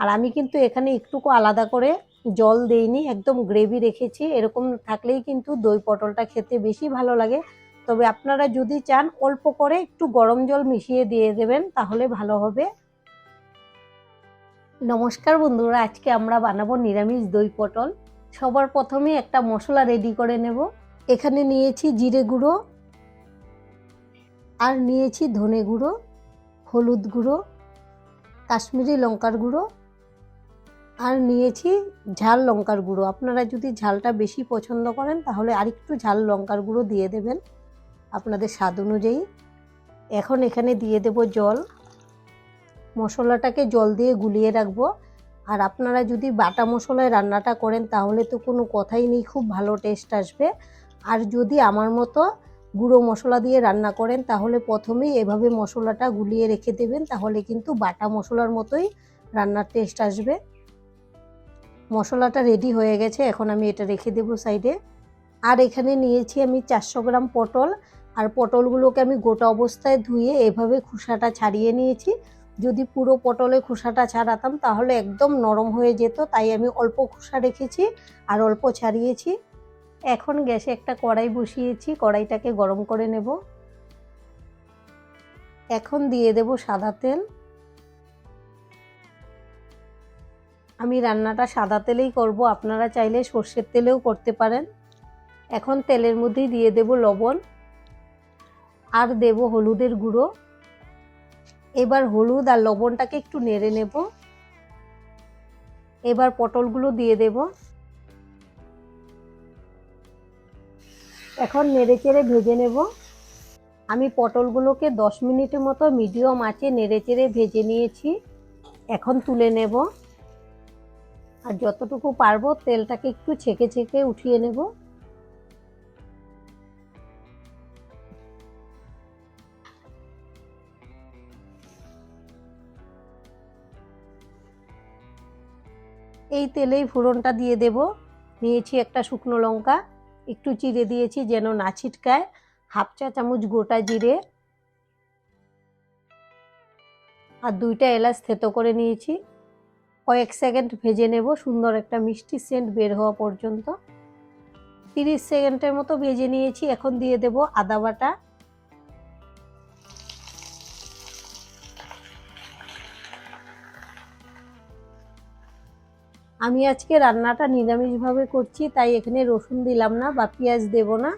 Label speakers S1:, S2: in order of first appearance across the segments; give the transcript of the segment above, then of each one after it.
S1: আর আমি কিন্তু এখানে একটুকু আলাদা করে জল দেইনি, একদম গ্রেভি রেখেছি। এরকম থাকলেই কিন্তু দই পটলটা খেতে বেশি ভালো লাগে। তবে আপনারা যদি চান অল্প করে একটু গরম জল মিশিয়ে দিয়ে দেবেন, তাহলে ভালো হবে। নমস্কার বন্ধুরা, আজকে আমরা বানাবো নিরামিষ দই পটল। সবার প্রথমে একটা মশলা রেডি করে নেব। এখানে নিয়েছি জিরে গুঁড়ো আর নিয়েছি ধনে গুঁড়ো, হলুদ গুঁড়ো, কাশ্মীরি লঙ্কার গুঁড়ো আর নিয়েছি ঝাল লঙ্কার গুঁড়ো। আপনারা যদি ঝালটা বেশি পছন্দ করেন, তাহলে আরেকটু ঝাল লঙ্কার গুঁড়ো দিয়ে দেবেন আপনাদের স্বাদ অনুযায়ী। এখন এখানে দিয়ে দেব জল। মশলাটাকে জল দিয়ে গুলিয়ে রাখব। আর আপনারা যদি বাটা মশলায় রান্নাটা করেন, তাহলে তো কোনো কথাই নেই, খুব ভালো টেস্ট আসবে। আর যদি আমার মতো গুঁড়ো মশলা দিয়ে রান্না করেন, তাহলে প্রথমেই এভাবে মশলাটা গুলিয়ে রেখে দেবেন, তাহলে কিন্তু বাটা মশলার মতোই রান্নার টেস্ট আসবে। মশলাটা রেডি হয়ে গেছে, এখন আমি এটা রেখে দেবো সাইডে আর এখানে নিয়েছি আমি চারশো গ্রাম পটল। আর পটলগুলোকে আমি গোটা অবস্থায় ধুয়ে এভাবে খোসাটা ছাড়িয়ে নিয়েছি। যদি পুরো পটলে খোসাটা ছাড়াতাম, তাহলে একদম নরম হয়ে যেত, তাই আমি অল্প খোসা রেখেছি আর অল্প ছাড়িয়েছি। এখন গ্যাসে একটা কড়াই বসিয়েছি, কড়াইটাকে গরম করে নেব। এখন দিয়ে দেব সাদা তেল। আমি রান্নাটা সাদা তেলেই করব, আপনারা চাইলে সর্ষের তেলেও করতে পারেন। এখন তেলের মধ্যেই দিয়ে দেব লবণ আর দেব হলুদের গুঁড়ো। এবার হলুদ আর লবণটাকে একটু নেড়ে নেব। এবার পটলগুলো দিয়ে দেব। এখন নেড়ে চেড়ে ভেজে নেব। আমি পটলগুলোকে দশ মিনিটের মতো মিডিয়াম আঁচে নেড়ে চেড়ে ভেজে নিয়েছি। এখন তুলে নেব। আর যতটুকু পারব তেলটাকে একটু ছেঁকে ছেঁকে উঠিয়ে নেব। এই তেলেই ফোড়নটা দিয়ে দেব। নিয়েছি একটা শুকনো লঙ্কা, একটু চিড়ে দিয়েছি যেন না ছিটকায়। হাফ চা চামচ গোটা জিরে। আর দুইটা এলাচ থেতো করে নিয়েছি। কয়েক সেকেন্ড ভেজে নেব, সুন্দর একটা মিষ্টি সেন্ট বের হওয়া পর্যন্ত। তিরিশ সেকেন্ডের মতো ভেজে নিয়েছি, এখন দিয়ে দেব আদা বাটা। আমি আজকে রান্নাটা নিরামিষভাবে করছি, তাই এখানে রসুন দিলাম না বা পেঁয়াজ দেব না।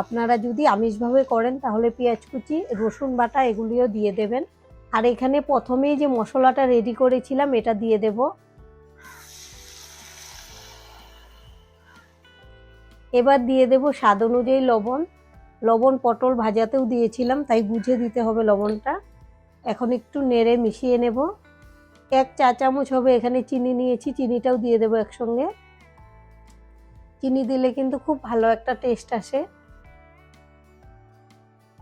S1: আপনারা যদি আমিষভাবে করেন, তাহলে পেঁয়াজ কুচি, রসুন বাটা এগুলিও দিয়ে দেবেন। আর এখানে প্রথমেই যে মশলাটা রেডি করেছিলাম, এটা দিয়ে দেব। এবার দিয়ে দেব স্বাদ অনুযায়ী লবণ। লবণ পটল ভাজাতেও দিয়েছিলাম, তাই বুঝে দিতে হবে লবণটা। এখন একটু নেড়ে মিশিয়ে নেব। এক চা চামচ হবে এখানে চিনি নিয়েছি, চিনিটাও দিয়ে দেবো একসঙ্গে। চিনি দিলে কিন্তু খুব ভালো একটা টেস্ট আসে।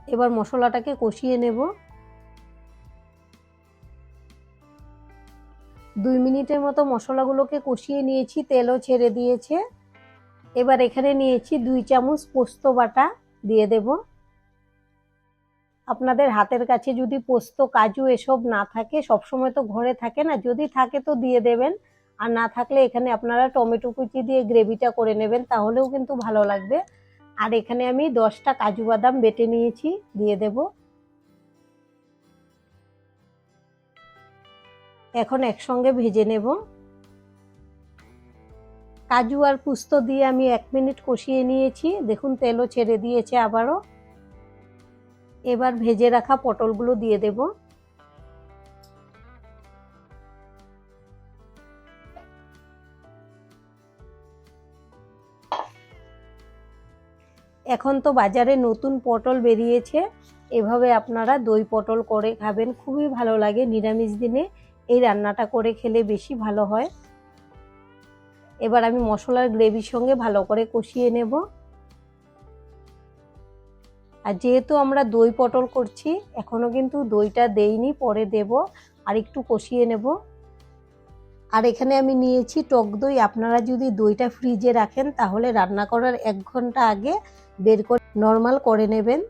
S1: এবার মশলাটাকে কষিয়ে নেব। দুই মিনিটের মতো মশলাগুলোকে কষিয়ে নিয়েছি, তেলও ছেড়ে দিয়েছে। এবার এখানে নিয়েছি দুই চামচ পোস্ত বাটা দিয়ে দেব। আপনাদের হাতের কাছে যদি পোস্ত, কাজু এসব না থাকে, সবসময় তো ঘরে থাকে না, যদি থাকে তো দিয়ে দেবেন। আর না থাকলে এখানে আপনারা টমেটো কুচি দিয়ে গ্রেভিটা করে নেবেন, তাহলেও কিন্তু ভালো লাগবে। আর এখানে আমি দশটা কাজু বাদাম বেটে নিয়েছি, দিয়ে দেব। এখন একসঙ্গে ভেজে নেব। কাজু আর পুস্ত দিয়ে আমি এক মিনিট কষিয়ে নিয়েছি। দেখুন, তেলও ছেড়ে দিয়েছে আবারও। এবার ভেজে রাখা পটলগুলো দিয়ে দেব। এখন তো বাজারে নতুন পটল বেরিয়েছে। এভাবে আপনারা দই পটল করে খাবেন। খুবই ভালো লাগে নিরামিষ দিনে। এই রান্নাটা করে খেলে বেশি ভালো হয়। এবার আমি মশলার গ্রেভির সঙ্গে ভালো করে কষিয়ে নেব। আর যেহেতু আমরা দই পটল করছি এখনও কিন্তু দইটা দেইনি, পরে দেব আর একটু কষিয়ে নেব। আর এখানে আমি নিয়েছি টক দই। আপনারা যদি দইটা ফ্রিজে রাখেন, তাহলে রান্না করার এক ঘণ্টা আগে বের করে, নর্মাল করে নেবেন।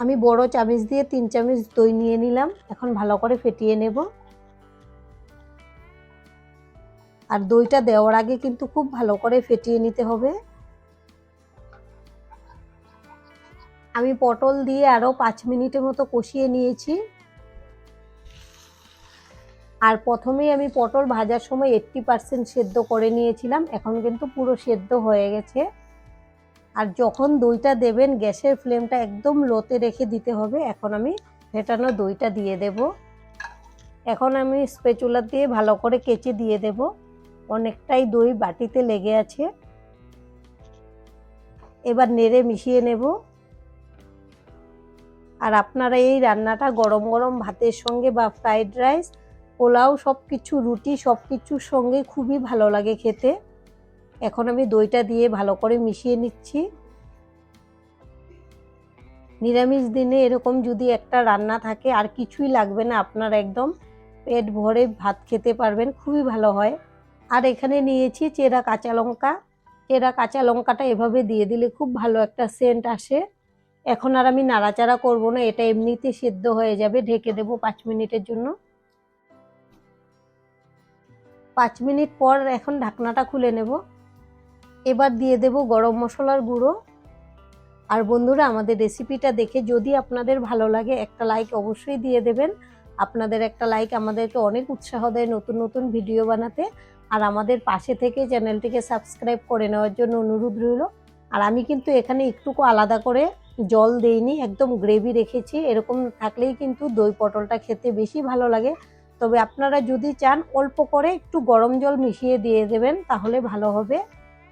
S1: আমি বড় চামচ দিয়ে তিন চামচ দই নিয়ে নিলাম। এখন ভালো করে ফেটিয়ে নেব। আর দইটা দেওয়ার আগে কিন্তু খুব ভালো করে ফেটিয়ে নিতে হবে। আমি পটল দিয়ে আরও পাঁচ মিনিটের মতো কষিয়ে নিয়েছি। আর প্রথমেই আমি পটল ভাজার সময় এইট্টি পার্সেন্ট সেদ্ধ করে নিয়েছিলাম। এখন কিন্তু পুরো সেদ্ধ হয়ে গেছে। আর যখন দইটা দেবেন, গ্যাসের ফ্লেমটা একদম লোতে রেখে দিতে হবে। এখন আমি ফেটানো দইটা দিয়ে দেব। এখন আমি স্পেচুলার দিয়ে ভালো করে কেচে দিয়ে দেব। অনেকটাই দই বাটিতে লেগে আছে। এবার নেড়ে মিশিয়ে নেব। আর আপনারা এই রান্নাটা গরম গরম ভাতের সঙ্গে বা ফ্রাইড রাইস, পোলাও সব কিছু রুটি সব কিছুর সঙ্গে খুবই ভালো লাগে খেতে। এখন আমি দইটা দিয়ে ভালো করে মিশিয়ে নিচ্ছি। নিরামিষ দিনে এরকম যদি একটা রান্না থাকে, আর কিছুই লাগবে না, আপনার একদম পেট ভরে ভাত খেতে পারবেন, খুবই ভালো হয়। আর এখানে নিয়েছি চেরা কাঁচা লঙ্কা। চেরা কাঁচা লঙ্কাটা এভাবে দিয়ে দিলে খুব ভালো একটা সেন্ট আসে। এখন আর আমি নাড়াচাড়া করব না, এটা এমনিতে সেদ্ধ হয়ে যাবে, ঢেকে দেবো পাঁচ মিনিটের জন্য। পাঁচ মিনিট পর এখন ঢাকনাটা খুলে নেব। এবার দিয়ে দেব গরম মশলার গুঁড়ো। আর বন্ধুরা, আমাদের রেসিপিটা দেখে যদি আপনাদের ভালো লাগে, একটা লাইক অবশ্যই দিয়ে দেবেন। আপনাদের একটা লাইক আমাদেরকে অনেক উৎসাহ দেয় নতুন নতুন ভিডিও বানাতে। আর আমাদের পাশে থেকে চ্যানেলটিকে সাবস্ক্রাইব করে নেওয়ার জন্য অনুরোধ রইল। আর আমি কিন্তু এখানে একটুকু আলাদা করে জল দেইনি, একদম গ্রেভি রেখেছি। এরকম থাকলেই কিন্তু দই পটলটা খেতে বেশি ভালো লাগে। তবে আপনারা যদি চান অল্প করে একটু গরম জল মিশিয়ে দিয়ে দেবেন, তাহলে ভালো হবে।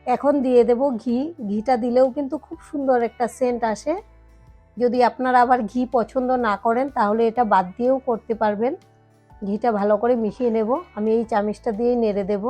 S1: এখন দিয়ে দেব ঘি। ঘিটা দিলেও কিন্তু খুব সুন্দর একটা সেন্ট আসে। যদি আপনারা আবার ঘি পছন্দ না করেন, তাহলে এটা বাদ দিয়েও করতে পারবেন। ঘিটা ভালো করে মিশিয়ে নেব। আমি এই চামিচটা দিয়েই নেড়ে দেব।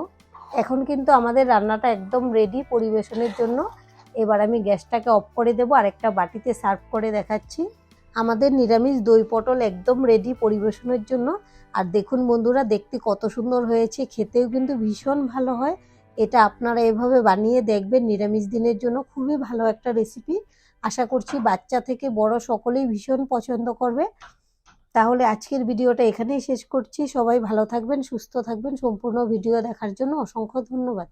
S1: এখন কিন্তু আমাদের রান্নাটা একদম রেডি পরিবেশনের জন্য। এবার আমি গ্যাসটাকে অফ করে দেবো। আর একটা বাটিতে সার্ভ করে দেখাচ্ছি। আমাদের নিরামিষ দই পটল একদম রেডি পরিবেশনের জন্য। আর দেখুন বন্ধুরা, দেখতে কত সুন্দর হয়েছে। খেতেও কিন্তু ভীষণ ভালো হয়। এটা আপনারা এভাবে বানিয়ে দেখবেন। নিরামিষ দিনের জন্য খুবই ভালো একটা রেসিপি আশা করছি বাচ্চা থেকে বড় সকলেই ভীষণ পছন্দ করবে। তাহলে আজকের ভিডিওটা এখানেই শেষ করছি। সবাই ভালো থাকবেন, সুস্থ থাকবেন। সম্পূর্ণ ভিডিও দেখার জন্য অসংখ্য ধন্যবাদ।